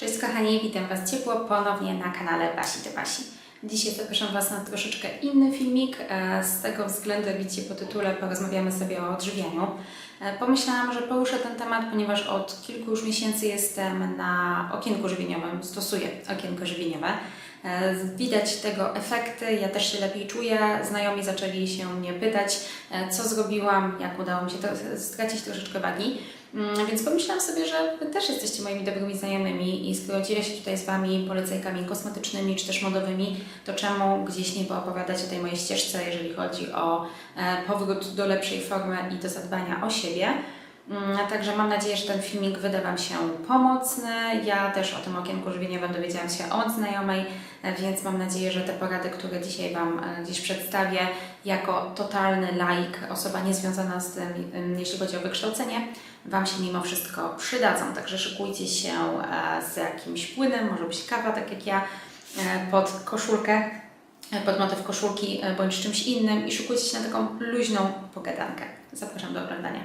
Cześć kochani, witam Was ciepło ponownie na kanale Basi to Basi. Dzisiaj zapraszam Was na troszeczkę inny filmik. e, Z tego względu, jak widzicie po tytule, porozmawiamy sobie o odżywianiu. E, Pomyślałam, że poruszę ten temat, ponieważ od kilku już miesięcy jestem na okienku żywieniowym, stosuję okienko żywieniowe. E, Widać tego efekty, ja też się lepiej czuję. Znajomi zaczęli się mnie pytać, co zrobiłam, jak udało mi się stracić troszeczkę wagi. Mm, Więc pomyślałam sobie, że Wy też jesteście moimi dobrymi znajomymi i skoro dzielę się tutaj z Wami polecajkami kosmetycznymi czy też modowymi, to czemu gdzieś nie poopowiadać o tej mojej ścieżce, jeżeli chodzi o e, powrót do lepszej formy i do zadbania o siebie. Mm, Także mam nadzieję, że ten filmik wyda Wam się pomocny. Ja też o tym okienku żywieniowym dowiedziałam się od znajomej, e, więc mam nadzieję, że te porady, które dzisiaj Wam e, gdzieś przedstawię, jako totalny laik, osoba niezwiązana z tym, jeśli chodzi o wykształcenie, Wam się mimo wszystko przydadzą. Także szykujcie się e, z jakimś płynem, może być kawa, tak jak ja, pod koszulkę, pod motyw koszulki bądź czymś innym i szykujcie się na taką luźną pogadankę. Zapraszam do oglądania.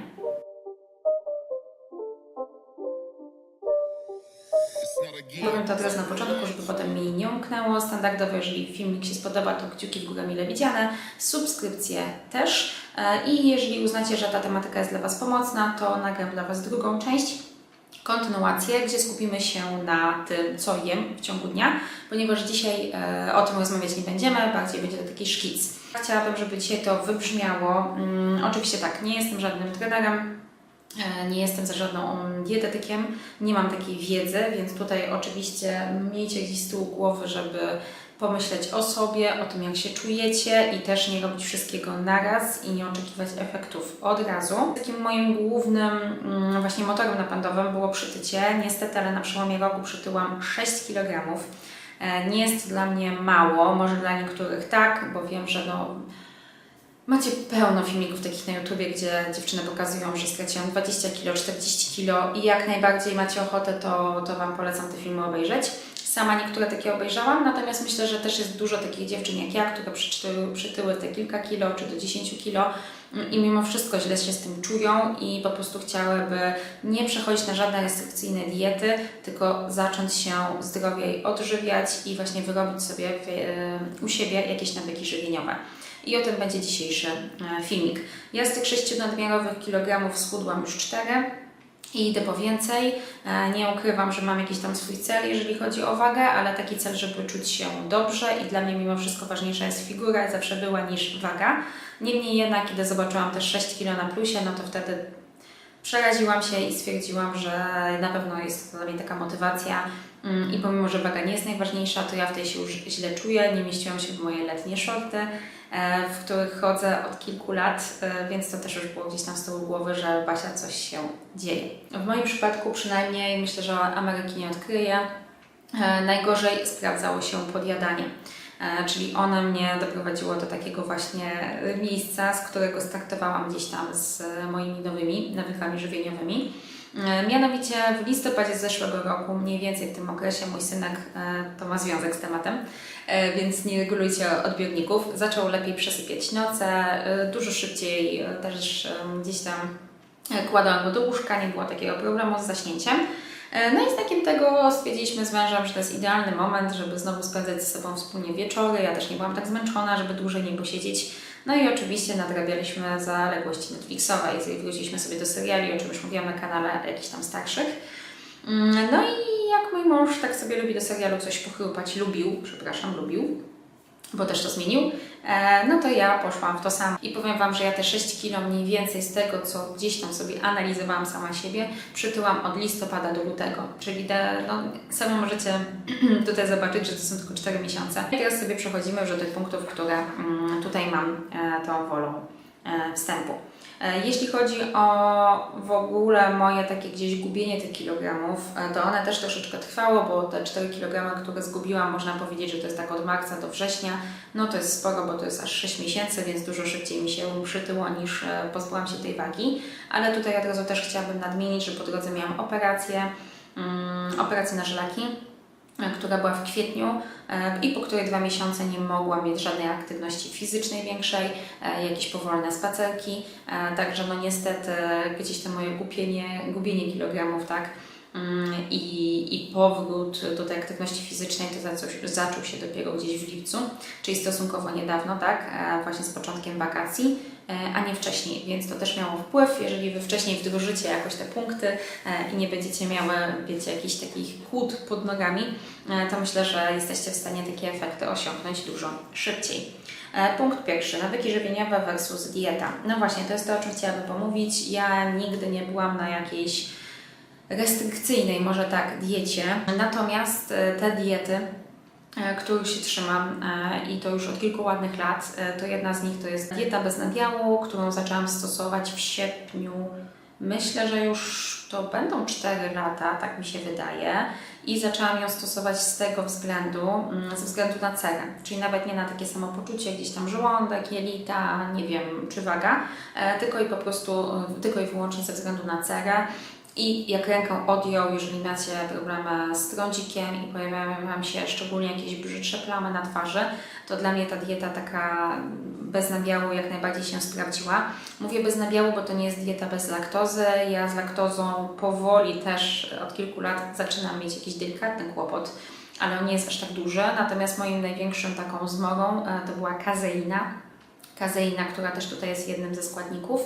Powiem to teraz na początku, żeby potem mi nie umknęło. Standardowo, jeżeli filmik się spodoba, to kciuki w górę mile widziane, subskrypcje też. E, I jeżeli uznacie, że ta tematyka jest dla Was pomocna, to nagram dla Was drugą część, kontynuację, gdzie skupimy się na tym, co jem w ciągu dnia, ponieważ dzisiaj e, o tym rozmawiać nie będziemy, bardziej będzie to taki szkic. Chciałabym, żeby dzisiaj to wybrzmiało. Mm, oczywiście tak, nie jestem żadnym trenerem, Nie jestem za żadną dietetykiem, nie mam takiej wiedzy, więc tutaj oczywiście miejcie gdzieś z tyłu głowy, żeby pomyśleć o sobie, o tym jak się czujecie i też nie robić wszystkiego naraz i nie oczekiwać efektów od razu. Takim moim głównym mm, właśnie motorem napędowym było przytycie. Niestety, ale na przełomie roku przytyłam 6 kg. E, Nie jest to dla mnie mało, może dla niektórych tak, bo wiem, że no, Macie pełno filmików takich na YouTubie, gdzie dziewczyny pokazują, że straciłam 20 kg, 40 kg i jak najbardziej macie ochotę, to, to Wam polecam te filmy obejrzeć. Sama niektóre takie obejrzałam, natomiast myślę, że też jest dużo takich dziewczyn jak ja, które przytyły, przytyły te kilka kilo czy do 10 kilo i mimo wszystko źle się z tym czują i po prostu chciałyby nie przechodzić na żadne restrykcyjne diety, tylko zacząć się zdrowiej odżywiać i właśnie wyrobić sobie e, u siebie jakieś nawyki żywieniowe. I o tym będzie dzisiejszy e, filmik. Ja z tych 6 nadmiarowych kilogramów schudłam już 4 i idę po więcej. E, Nie ukrywam, że mam jakiś tam swój cel, jeżeli chodzi o wagę, ale taki cel, żeby czuć się dobrze i dla mnie mimo wszystko ważniejsza jest figura, zawsze była niż waga. Niemniej jednak, kiedy zobaczyłam też 6 kg na plusie, no to wtedy przeraziłam się i stwierdziłam, że na pewno jest to dla mnie taka motywacja Mm, i pomimo, że waga nie jest najważniejsza, to ja w tej się już źle czuję, nie mieściłam się w moje letnie shorty, w których chodzę od kilku lat, e, więc to też już było gdzieś tam z tyłu głowy, że Basia coś się dzieje. W moim przypadku przynajmniej, myślę, że Ameryki nie odkryję, e, najgorzej sprawdzało się podjadanie. E, Czyli ono mnie doprowadziło do takiego właśnie miejsca, z którego startowałam gdzieś tam z moimi nowymi nawykami żywieniowymi. E, Mianowicie w listopadzie zeszłego roku, mniej więcej w tym okresie, mój synek e, to ma związek z tematem, e, więc nie regulujcie odbiorników. Zaczął lepiej przesypiać noce, dużo szybciej też gdzieś tam kładłam go do łóżka, nie było takiego problemu z zaśnięciem. No i znakiem tego stwierdziliśmy z mężem, że to jest idealny moment, żeby znowu spędzać ze sobą wspólnie wieczory. Ja też nie byłam tak zmęczona, żeby dłużej nie posiedzieć. No i oczywiście nadrabialiśmy zaległości Netflixowe i wróciliśmy sobie do seriali, o czym już mówiłam na kanale jakichś tam starszych. Mm, No i jak mój mąż tak sobie lubi do serialu coś pochrupać, lubił, przepraszam, lubił, bo też to zmienił, no to ja poszłam w to samo. I powiem Wam, że ja te 6 kilo mniej więcej z tego, co gdzieś tam sobie analizowałam sama siebie, przytyłam od listopada do lutego. Czyli te, no, sami możecie tutaj zobaczyć, że to są tylko 4 miesiące. I teraz sobie przechodzimy już do tych punktów, które mm, tutaj mam e, tą wolą e, wstępu. E, Jeśli chodzi o w ogóle moje takie gdzieś gubienie tych kilogramów, e, to one też troszeczkę trwało, bo te 4 kg, które zgubiłam, można powiedzieć, że to jest tak od marca do września, no to jest sporo, bo to jest aż 6 miesięcy, więc dużo szybciej mi się przytyło niż e, pozbyłam się tej wagi. Ale tutaj od razu też chciałabym nadmienić, że po drodze miałam operację, mm, operację na żylaki e, która była w kwietniu e, i po której dwa miesiące nie mogłam mieć żadnej aktywności fizycznej większej, e, jakieś powolne spacerki, e, także no niestety gdzieś to moje gubienie, gubienie kilogramów, tak, mm, i, i powrót do tej aktywności fizycznej to zaczął, zaczął się dopiero gdzieś w lipcu, czyli stosunkowo niedawno, tak, e, właśnie z początkiem wakacji, e, a nie wcześniej, więc to też miało wpływ, jeżeli Wy wcześniej wdrożycie jakoś te punkty e, i nie będziecie miały, wiecie, jakichś takich kłód pod nogami, e, to myślę, że jesteście w stanie takie efekty osiągnąć dużo szybciej. E, Punkt pierwszy, nawyki żywieniowe versus dieta. No właśnie, to jest to, o czym chciałabym pomówić. Ja nigdy nie byłam na jakiejś restrykcyjnej, może tak, diecie. Natomiast te diety, których się trzymam e, i to już od kilku ładnych lat, e, to jedna z nich to jest dieta bez nabiału, którą zaczęłam stosować w sierpniu. Myślę, że już to będą 4 lata, tak mi się wydaje. I zaczęłam ją stosować z tego względu, mm, ze względu na cerę. Czyli nawet nie na takie samopoczucie, gdzieś tam żołądek, jelita, nie wiem, czy waga, e, tylko i po prostu, e, tylko i wyłącznie ze względu na cerę. I jak rękę odjął, jeżeli macie problemy z trądzikiem i pojawiają Wam się szczególnie jakieś brzydsze plamy na twarzy, to dla mnie ta dieta taka bez nabiału jak najbardziej się sprawdziła. Mówię bez nabiału, bo to nie jest dieta bez laktozy. Ja z laktozą powoli też od kilku lat zaczynam mieć jakiś delikatny kłopot, ale on nie jest aż tak duży. Natomiast moim największą taką zmogą e, to była kazeina. Kazeina, która też tutaj jest jednym ze składników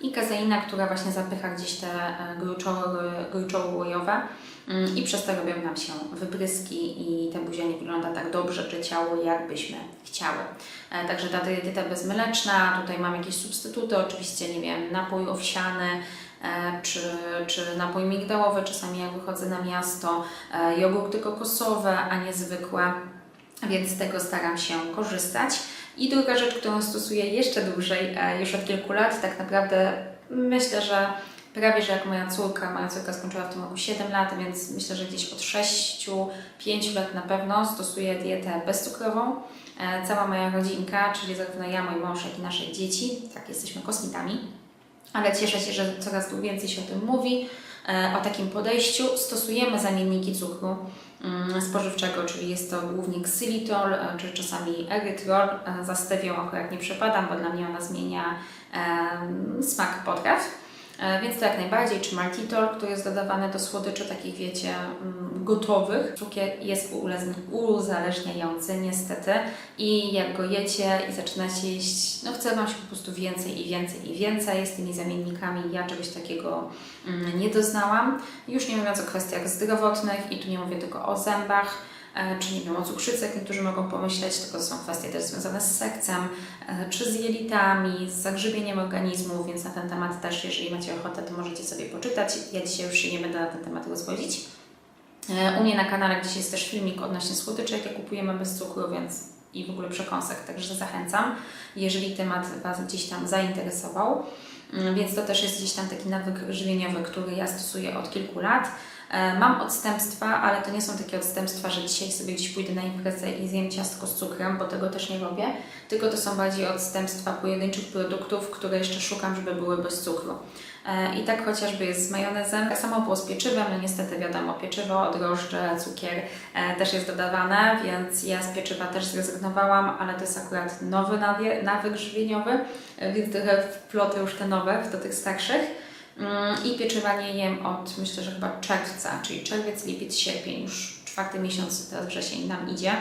i kazeina, która właśnie zapycha gdzieś te e, gruczoły, łojowe Mm, i przez to robią nam się wypryski i ta buzia nie wygląda tak dobrze, czy ciało jakbyśmy chciały. E, Także ta dieta bezmleczna, tutaj mam jakieś substytuty, oczywiście, nie wiem, napój owsiany, e, czy, czy napój migdałowy, czasami jak wychodzę na miasto, jogurty kokosowe, a nie zwykłe, więc z tego staram się korzystać. I druga rzecz, którą stosuję jeszcze dłużej, e, już od kilku lat, tak naprawdę myślę, że prawie że jak moja córka, moja córka skończyła w tym roku 7 lat, więc myślę, że gdzieś od 6-5 lat na pewno stosuję dietę bezcukrową. E, Cała moja rodzinka, czyli zarówno ja, mój mąż, jak i nasze dzieci, tak jesteśmy kosmitami, ale cieszę się, że coraz więcej się o tym mówi, e, o takim podejściu. Stosujemy zamienniki cukru spożywczego, czyli jest to głównie xylitol, e, czy czasami erytrol. E, Za stewią akurat nie przepadam, bo dla mnie ona zmienia smak potraw. E, Więc to jak najbardziej, czy maltitol, który jest dodawany do słodyczy takich, wiecie, mm, gotowych. Cukier jest uzależniający niestety i jak go jecie i zaczynacie jeść, no chce Wam się po prostu więcej i więcej i więcej z tymi zamiennikami. Ja czegoś takiego mm, nie doznałam. Już nie mówiąc o kwestiach zdrowotnych i tu nie mówię tylko o zębach, czy nie wiem, o cukrzycy, jak niektórzy mogą pomyśleć, tylko są kwestie też związane z sekcem, e, czy z jelitami, z zagrzybieniem organizmu, więc na ten temat też, jeżeli macie ochotę, to możecie sobie poczytać. Ja dzisiaj już się nie będę na ten temat rozwodzić. E, U mnie na kanale gdzieś jest też filmik odnośnie słodyczy, jakie kupujemy bez cukru, więc i w ogóle przekąsek, także zachęcam, jeżeli temat Was gdzieś tam zainteresował. Mm, Więc to też jest gdzieś tam taki nawyk żywieniowy, który ja stosuję od kilku lat. E, Mam odstępstwa, ale to nie są takie odstępstwa, że dzisiaj sobie gdzieś pójdę na imprezę i zjem ciastko z cukrem, bo tego też nie robię, tylko to są bardziej odstępstwa pojedynczych produktów, które jeszcze szukam, żeby były bez cukru. E, I tak chociażby jest z majonezem. Tak samo było z pieczywem, no niestety wiadomo, pieczywo, drożdże, cukier e, też jest dodawane, więc ja z pieczywa też zrezygnowałam, ale to jest akurat nowy nawyk żywieniowy, więc trochę wplotę już te nowe do tych starszych. Mm, I pieczywa nie jem od myślę, że chyba czerwca, czyli czerwiec, lipiec, sierpień, już czwarty miesiąc, teraz wrzesień nam idzie.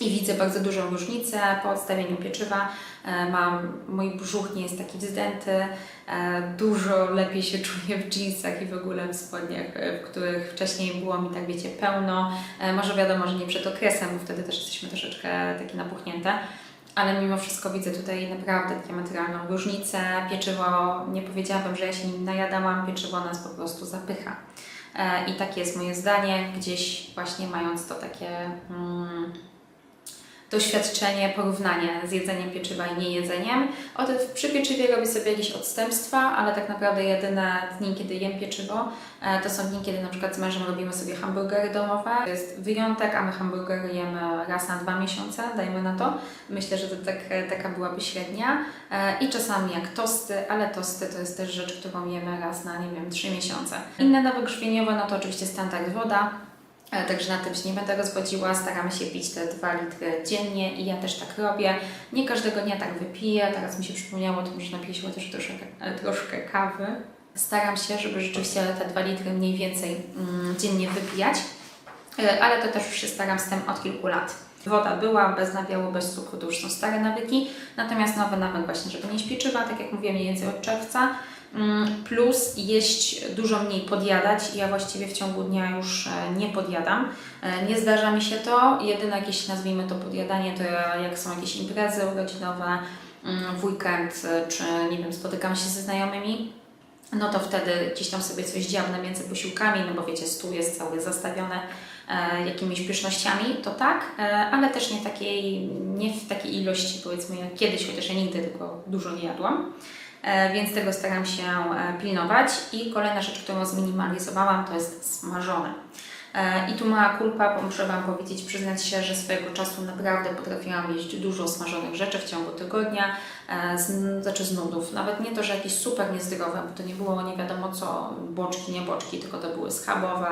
I widzę bardzo dużą różnicę po odstawieniu pieczywa. E, Mam, mój brzuch nie jest taki wzdęty, e, dużo lepiej się czuję w jeansach i w ogóle w spodniach, e, w których wcześniej było mi tak, wiecie, pełno. Może wiadomo, że nie przed okresem, bo wtedy też jesteśmy troszeczkę takie napuchnięte. Ale mimo wszystko widzę tutaj naprawdę diametralną różnicę. Pieczywo, nie powiedziałabym, że ja się nim najadałam, pieczywo nas po prostu zapycha. E, I takie jest moje zdanie, gdzieś właśnie mając to takie mm, doświadczenie, porównanie z jedzeniem pieczywa i niejedzeniem. O tym przy pieczywie robię sobie jakieś odstępstwa, ale tak naprawdę jedyne dni, kiedy jem pieczywo, e, to są dni, kiedy na przykład z mężem robimy sobie hamburgery domowe. To jest wyjątek, a my hamburgery jemy raz na dwa miesiące, dajmy na to. Myślę, że to tak, taka byłaby średnia. E, I czasami jak tosty, ale tosty to jest też rzecz, którą jemy raz na, nie wiem, trzy miesiące. Inne nawyk żywieniowe, no to oczywiście standard woda. Także na tym się nie będę rozwodziła. Staramy się pić te 2 litry dziennie i ja też tak robię. Nie każdego dnia tak wypiję. Teraz mi się przypomniało, to może napiję się chociaż troszkę, e, troszkę kawy. Staram się, żeby rzeczywiście te 2 litry mniej więcej mm, dziennie wypijać, E, ale to też już się staram z tym od kilku lat. Woda była bez nabiału, bez cukru, to już są stare nawyki, natomiast nowy nawyk właśnie, żeby nie śpieczyła, tak jak mówiłem, mniej więcej od czerwca, plus jeść dużo mniej, podjadać. Ja właściwie w ciągu dnia już e, nie podjadam. E, Nie zdarza mi się to. Jedyne jakieś, nazwijmy to podjadanie, to ja- jak są jakieś imprezy urodzinowe, mm, w weekend, e, czy nie wiem, spotykam się ze znajomymi, no to wtedy gdzieś tam sobie coś dziabnę między posiłkami, no bo wiecie, stół jest cały zastawiony jakimiś pysznościami, to tak, ale też nie takiej, nie w takiej ilości, powiedzmy, jak kiedyś, chociaż ja nigdy tylko dużo nie jadłam. E, więc tego staram się e, pilnować. I kolejna rzecz, którą zminimalizowałam, to jest smażone. E, I tu mała kulpa, bo muszę Wam powiedzieć, przyznać się, że swojego czasu naprawdę potrafiłam jeść dużo smażonych rzeczy w ciągu tygodnia, z, znaczy z nudów. Nawet nie to, że jakieś super niezdrowe, bo to nie było nie wiadomo co, boczki, nie boczki, tylko to były schabowe,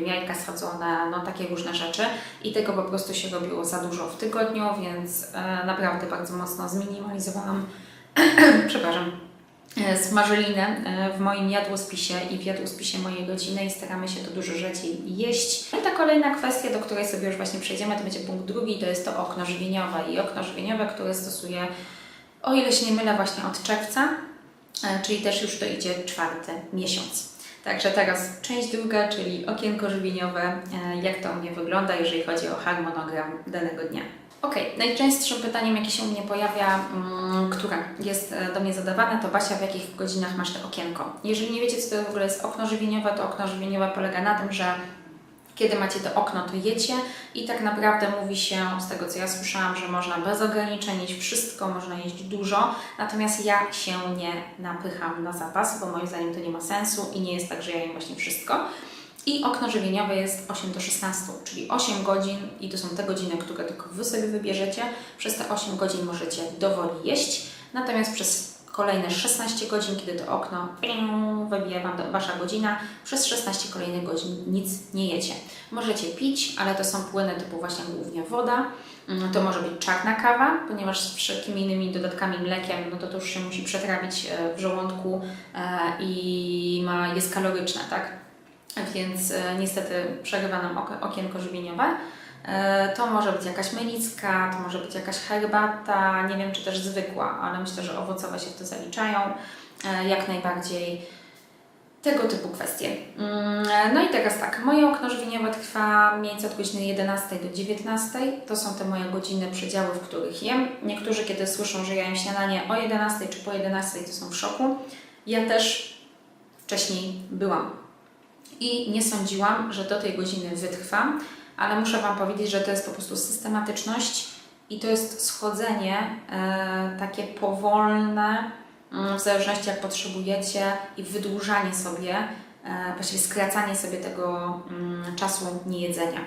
jajka sadzone, no takie różne rzeczy. I tego po prostu się robiło za dużo w tygodniu, więc naprawdę bardzo mocno zminimalizowałam, przepraszam, smażelinę e, w moim jadłospisie i w jadłospisie mojej rodziny i staramy się to dużo rzadziej jeść. I ta kolejna kwestia, do której sobie już właśnie przejdziemy, to będzie punkt drugi, to jest to okno żywieniowe i okno żywieniowe, które stosuję, o ile się nie mylę, właśnie od czerwca, e, czyli też już to idzie czwarty miesiąc. Także teraz część druga, czyli okienko żywieniowe, e, jak to u mnie wygląda, jeżeli chodzi o harmonogram danego dnia. Ok, najczęstszym pytaniem, jakie się u mnie pojawia, mm, które jest e, do mnie zadawane, to Basia, w jakich godzinach masz to okienko? Jeżeli nie wiecie, co to w ogóle jest okno żywieniowe, to okno żywieniowe polega na tym, że kiedy macie to okno, to jecie i tak naprawdę mówi się, z tego co ja słyszałam, że można bez ograniczeń jeść wszystko, można jeść dużo, natomiast ja się nie napycham na zapas, bo moim zdaniem to nie ma sensu i nie jest tak, że ja jem właśnie wszystko. I okno żywieniowe jest 8 do 16, czyli 8 godzin i to są te godziny, które tylko Wy sobie wybierzecie. Przez te 8 godzin możecie dowoli jeść, natomiast przez kolejne 16 godzin, kiedy to okno ping, wybija Wam Wasza godzina, przez 16 kolejnych godzin nic nie jecie. Możecie pić, ale to są płyny typu właśnie głównie woda, Mm, to może być czarna kawa, ponieważ z wszelkimi innymi dodatkami mlekiem, no to to już się musi przetrawić e, w żołądku e, i ma, jest kaloryczne, tak? Więc e, niestety przerywa nam okienko żywieniowe. E, To może być jakaś melicka, to może być jakaś herbata, nie wiem czy też zwykła, ale myślę, że owocowe się w to zaliczają. E, Jak najbardziej tego typu kwestie. Mm, No i teraz tak, moje okno żywieniowe trwa mniej więcej od godziny 11 do 19. To są te moje godziny przedziały, w których jem. Niektórzy, kiedy słyszą, że ja jem śniadanie o 11 czy po 11, to są w szoku. Ja też wcześniej byłam i nie sądziłam, że do tej godziny wytrwam, ale muszę Wam powiedzieć, że to jest po prostu systematyczność i to jest schodzenie e, takie powolne, mm, w zależności jak potrzebujecie i wydłużanie sobie, e, właściwie skracanie sobie tego mm, czasu niejedzenia.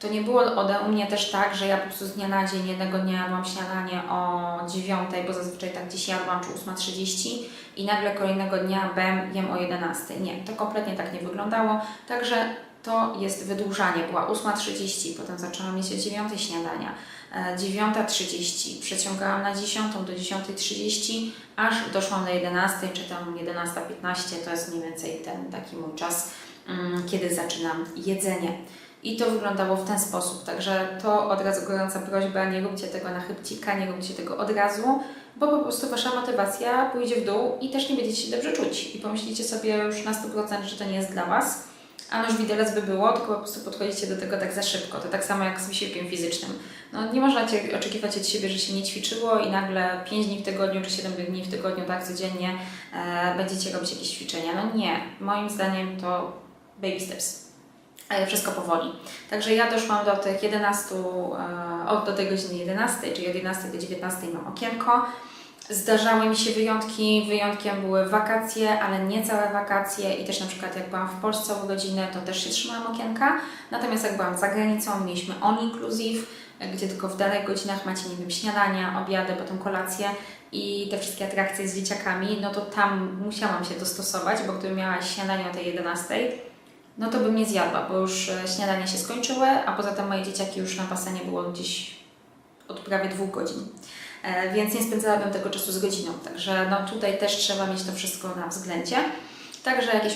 To nie było ode mnie też tak, że ja po prostu z dnia na dzień jednego dnia jadłam śniadanie o 9, bo zazwyczaj tak gdzieś jadłam, czy 8.30 i nagle kolejnego dnia bem, jem o 11. Nie, to kompletnie tak nie wyglądało. Także to jest wydłużanie. Była 8.30, potem zaczęłam mieć o 9 śniadania, e, 9.30, przeciągałam na 10 do 10.30, aż doszłam do 11 czy tam 11.15. To jest mniej więcej ten taki mój czas, mm, kiedy zaczynam jedzenie. I to wyglądało w ten sposób. Także to od razu gorąca prośba, nie róbcie tego na chybcika, nie róbcie tego od razu, bo po prostu Wasza motywacja pójdzie w dół i też nie będziecie się dobrze czuć. I pomyślicie sobie już na 100%, że to nie jest dla Was. A noż widelec by było, tylko po prostu podchodzicie do tego tak za szybko. To tak samo jak z wysiłkiem fizycznym. No, nie można oczekiwać od siebie, że się nie ćwiczyło i nagle 5 dni w tygodniu czy 7 dni w tygodniu, tak codziennie e, będziecie robić jakieś ćwiczenia. No nie, moim zdaniem to baby steps. Wszystko powoli. Także ja doszłam do tych 11, e, od do tej godziny 11, czyli od 11 do 19 mam okienko. Zdarzały mi się wyjątki, wyjątkiem były wakacje, ale nie całe wakacje i też na przykład jak byłam w Polsce u rodziny, to też się trzymałam okienka. Natomiast jak byłam za granicą, mieliśmy all inclusive, gdzie tylko w danych godzinach macie, nie wiem, śniadania, obiady, potem kolacje i te wszystkie atrakcje z dzieciakami, no to tam musiałam się dostosować, bo gdybym miała śniadanie o tej 11, no to bym nie zjadła, bo już e, śniadania się skończyły, a poza tym moje dzieciaki już na basenie było gdzieś od prawie dwóch godzin. E, więc nie spędzałabym tego czasu z godziną. Także no tutaj też trzeba mieć to wszystko na względzie. Także jakieś,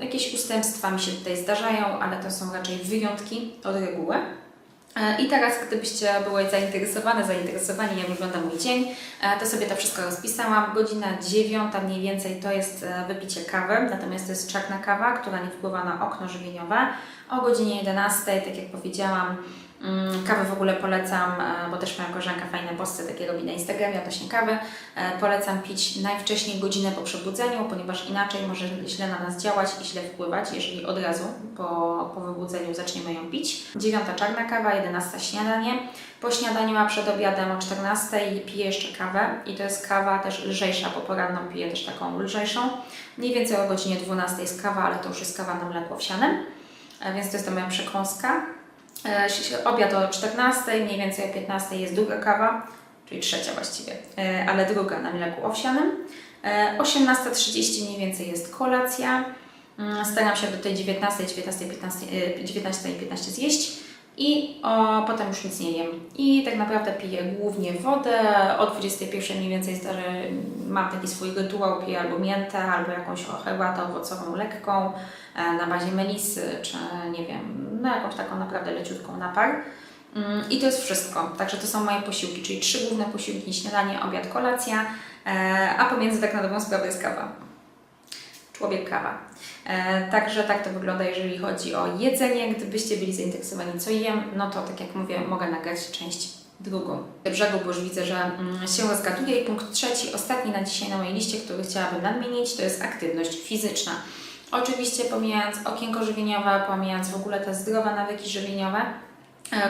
jakieś ustępstwa mi się tutaj zdarzają, ale to są raczej wyjątki od reguły. E, I teraz, gdybyście były zainteresowane, zainteresowani, jak wygląda mój dzień, e, to sobie to wszystko rozpisałam. Godzina dziewiąta mniej więcej to jest e, wypicie kawy, natomiast to jest czarna kawa, która nie wpływa na okno żywieniowe. O godzinie 11, tak jak powiedziałam, Kawę w ogóle polecam, e, bo też moja koleżanka fajne posty takie robi na Instagramie odnośnie kawy. E, Polecam pić najwcześniej godzinę po przebudzeniu, ponieważ inaczej może źle na nas działać i źle wpływać, jeżeli od razu po, po wybudzeniu zaczniemy ją pić. Dziewiąta czarna kawa, 11 śniadanie. Po śniadaniu, a przed obiadem o 14 piję jeszcze kawę i to jest kawa też lżejsza, bo poranną piję też taką lżejszą. Mniej więcej o godzinie 12 jest kawa, ale to już jest kawa na mleku owsianym, E, więc to jest to moja przekąska. E, Obiad o 14, mniej więcej o 15 jest druga kawa, czyli trzecia właściwie, e, ale druga na mleku owsianym. E, 18.30 mniej więcej jest kolacja. Mm, Staram się do tej 19, 19, 15, e, 19 i 15 zjeść i o, potem już nic nie jem. I tak naprawdę piję głównie wodę. O 21 mniej więcej zdarzy, mam taki swój rytuał, piję albo miętę, albo jakąś herbatę owocową lekką e, na bazie melisy, czy nie wiem, no jakąś taką naprawdę leciutką napar. Mm, I to jest wszystko. Także to są moje posiłki, czyli trzy główne posiłki, śniadanie, obiad, kolacja, e, a pomiędzy tak na dobrą sprawę jest kawa. Człowiek kawa. E, także tak to wygląda, jeżeli chodzi o jedzenie. Gdybyście byli zainteresowani, co jem, no to tak jak mówię, mogę nagrać część drugą. Brzegu, bo już widzę, że mm, się rozgaduje. I punkt trzeci, ostatni na dzisiaj na mojej liście, który chciałabym nadmienić, to jest aktywność fizyczna. Oczywiście pomijając okienko żywieniowe, pomijając w ogóle te zdrowe nawyki żywieniowe,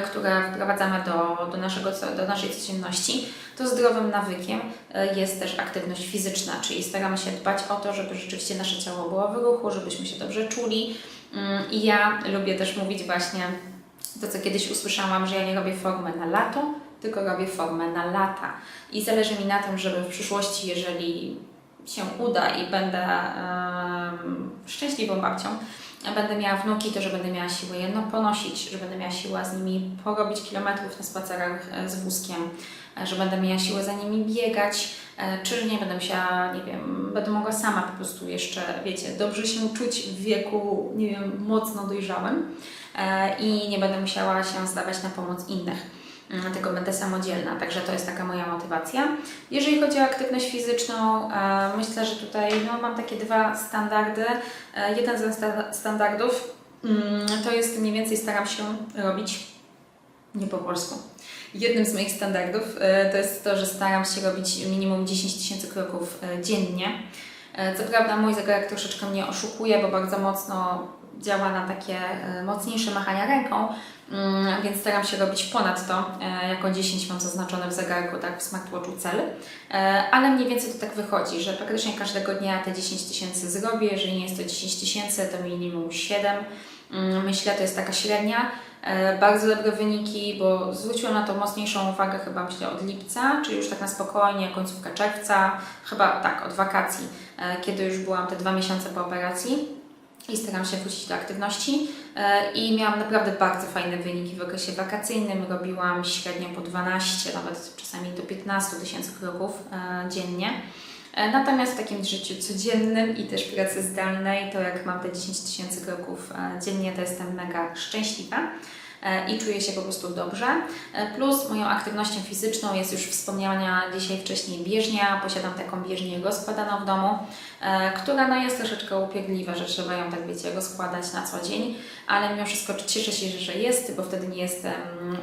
które wprowadzamy do, do, naszego, do naszej codzienności, to zdrowym nawykiem e, jest też aktywność fizyczna, czyli staramy się dbać o to, żeby rzeczywiście nasze ciało było w ruchu, żebyśmy się dobrze czuli. Mm, I ja lubię też mówić właśnie to, co kiedyś usłyszałam, że ja nie robię formy na lato, tylko robię formę na lata. I zależy mi na tym, żeby w przyszłości, jeżeli się uda i będę em, szczęśliwą babcią, będę miała wnuki, to że będę miała siłę je no, ponosić, że będę miała siłę z nimi porobić kilometrów na spacerach e, z wózkiem, e, że będę miała siłę za nimi biegać, e, czy nie będę musiała, nie wiem, będę mogła sama po prostu jeszcze, wiecie, dobrze się czuć w wieku, nie wiem, mocno dojrzałym i nie będę musiała się zdawać na pomoc innych. Mm, Tylko będę samodzielna, także to jest taka moja motywacja. Jeżeli chodzi o aktywność fizyczną, e, myślę, że tutaj no, mam takie dwa standardy. E, jeden ze sta- standardów mm, to jest mniej więcej staram się robić nie po polsku. Jednym z moich standardów e, to jest to, że staram się robić minimum 10 tysięcy kroków dziennie. Co prawda mój zegarek troszeczkę mnie oszukuje, bo bardzo mocno działa na takie e, mocniejsze machania ręką, mm, więc staram się robić ponad to. E, Jako 10 mam zaznaczone w zegarku, tak w smartwatchu cel. E, Ale mniej więcej to tak wychodzi, że praktycznie każdego dnia te 10 tysięcy zrobię. Jeżeli nie jest to 10 tysięcy, to minimum 7. Mm, Myślę, to jest taka średnia. Bardzo dobre wyniki, bo zwróciłam na to mocniejszą uwagę chyba myślę od lipca, czyli już tak na spokojnie, końcówka czerwca, chyba tak, od wakacji, kiedy już byłam te dwa miesiące po operacji i staram się wrócić do aktywności e, i miałam naprawdę bardzo fajne wyniki w okresie wakacyjnym. Robiłam średnio po 12, nawet czasami do 15 tysięcy kroków e, dziennie. E, Natomiast w takim życiu codziennym i też pracy zdalnej, to jak mam te 10 tysięcy kroków dziennie, to jestem mega szczęśliwa i czuję się po prostu dobrze. E, Plus moją aktywnością fizyczną jest już wspomniana dzisiaj wcześniej bieżnia. Posiadam taką bieżnię rozkładaną w domu, e, która no jest troszeczkę upierdliwa, że trzeba ją tak wiecie rozkładać na co dzień, ale mimo wszystko cieszę się, że jest, bo wtedy nie jestem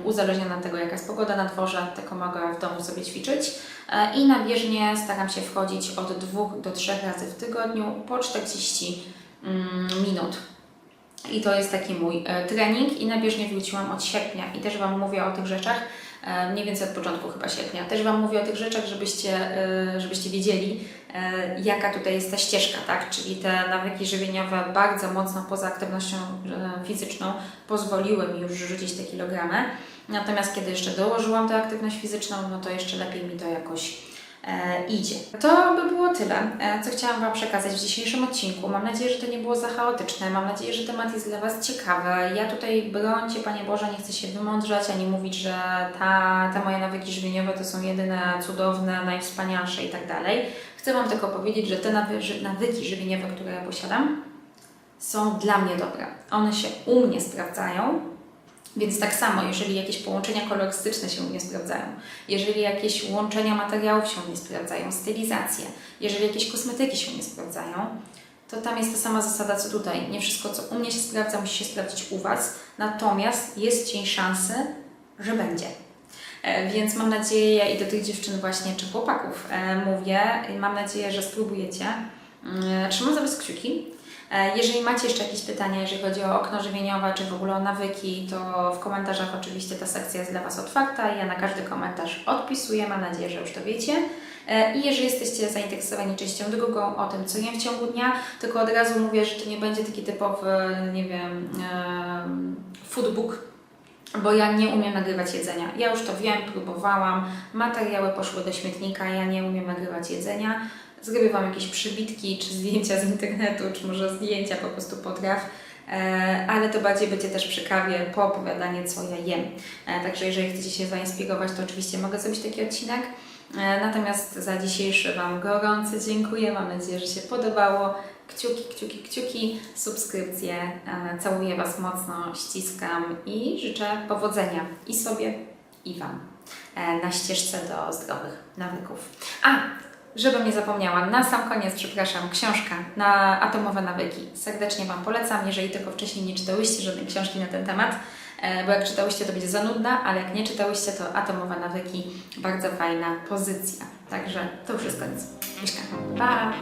uzależniona od tego, jaka jest pogoda na dworze, tylko mogę w domu sobie ćwiczyć. E, I na bieżnię staram się wchodzić od 2 do 3 razy w tygodniu po 40 mm, minut. I to jest taki mój e, trening i na bieżnię wróciłam od sierpnia i też Wam mówię o tych rzeczach, e, mniej więcej od początku chyba sierpnia. Też Wam mówię o tych rzeczach, żebyście, e, żebyście wiedzieli, jaka tutaj jest ta ścieżka, tak? Czyli te nawyki żywieniowe bardzo mocno poza aktywnością fizyczną pozwoliły mi już rzucić te kilogramy. Natomiast kiedy jeszcze dołożyłam tę aktywność fizyczną, no to jeszcze lepiej mi to jakoś idzie. To by było tyle, e, co chciałam Wam przekazać w dzisiejszym odcinku. Mam nadzieję, że to nie było za chaotyczne. Mam nadzieję, że temat jest dla Was ciekawy. Ja tutaj, brońcie Panie Boże, nie chcę się wymądrzać, ani mówić, że ta, te moje nawyki żywieniowe to są jedyne cudowne, najwspanialsze i tak dalej. Chcę Wam tylko powiedzieć, że te nawy- nawyki żywieniowe, które ja posiadam, są dla mnie dobre. One się u mnie sprawdzają, więc tak samo, jeżeli jakieś połączenia kolorystyczne się u mnie sprawdzają, jeżeli jakieś łączenia materiałów się u mnie sprawdzają, stylizacje, jeżeli jakieś kosmetyki się u mnie sprawdzają, to tam jest ta sama zasada co tutaj. Nie wszystko, co u mnie się sprawdza, musi się sprawdzić u Was, natomiast jest cień szansy, że będzie. E, Więc mam nadzieję, i do tych dziewczyn właśnie, czy chłopaków e, mówię, mam nadzieję, że spróbujecie. Trzymam za Was kciuki. E, Jeżeli macie jeszcze jakieś pytania, jeżeli chodzi o okno żywieniowe, czy w ogóle o nawyki, to w komentarzach oczywiście ta sekcja jest dla Was otwarta. Ja na każdy komentarz odpisuję. Mam nadzieję, że już to wiecie. E, I jeżeli jesteście zainteresowani częścią drugą o tym, co jem w ciągu dnia, tylko od razu mówię, że to nie będzie taki typowy, nie wiem, em, foodbook, bo ja nie umiem nagrywać jedzenia. Ja już to wiem, próbowałam, materiały poszły do śmietnika, ja nie umiem nagrywać jedzenia. Zrobię Wam jakieś przybitki, czy zdjęcia z internetu, czy może zdjęcia po prostu potraw, e, ale to bardziej będzie też przy kawie poopowiadanie, co ja jem. E, Także jeżeli chcecie się zainspirować, to oczywiście mogę zrobić taki odcinek. E, Natomiast za dzisiejszy Wam gorąco dziękuję. Mam nadzieję, że się podobało. Kciuki, kciuki, kciuki, subskrypcje. Całuję Was mocno, ściskam i życzę powodzenia i sobie, i Wam na ścieżce do zdrowych nawyków. A, żebym nie zapomniała, na sam koniec, przepraszam, książka na atomowe nawyki. Serdecznie Wam polecam, jeżeli tylko wcześniej nie czytałyście żadnej książki na ten temat, e, bo jak czytałyście, to będzie za nudna, ale jak nie czytałyście, to atomowe nawyki, bardzo fajna pozycja. Także to już jest koniec. Mieszka. Pa!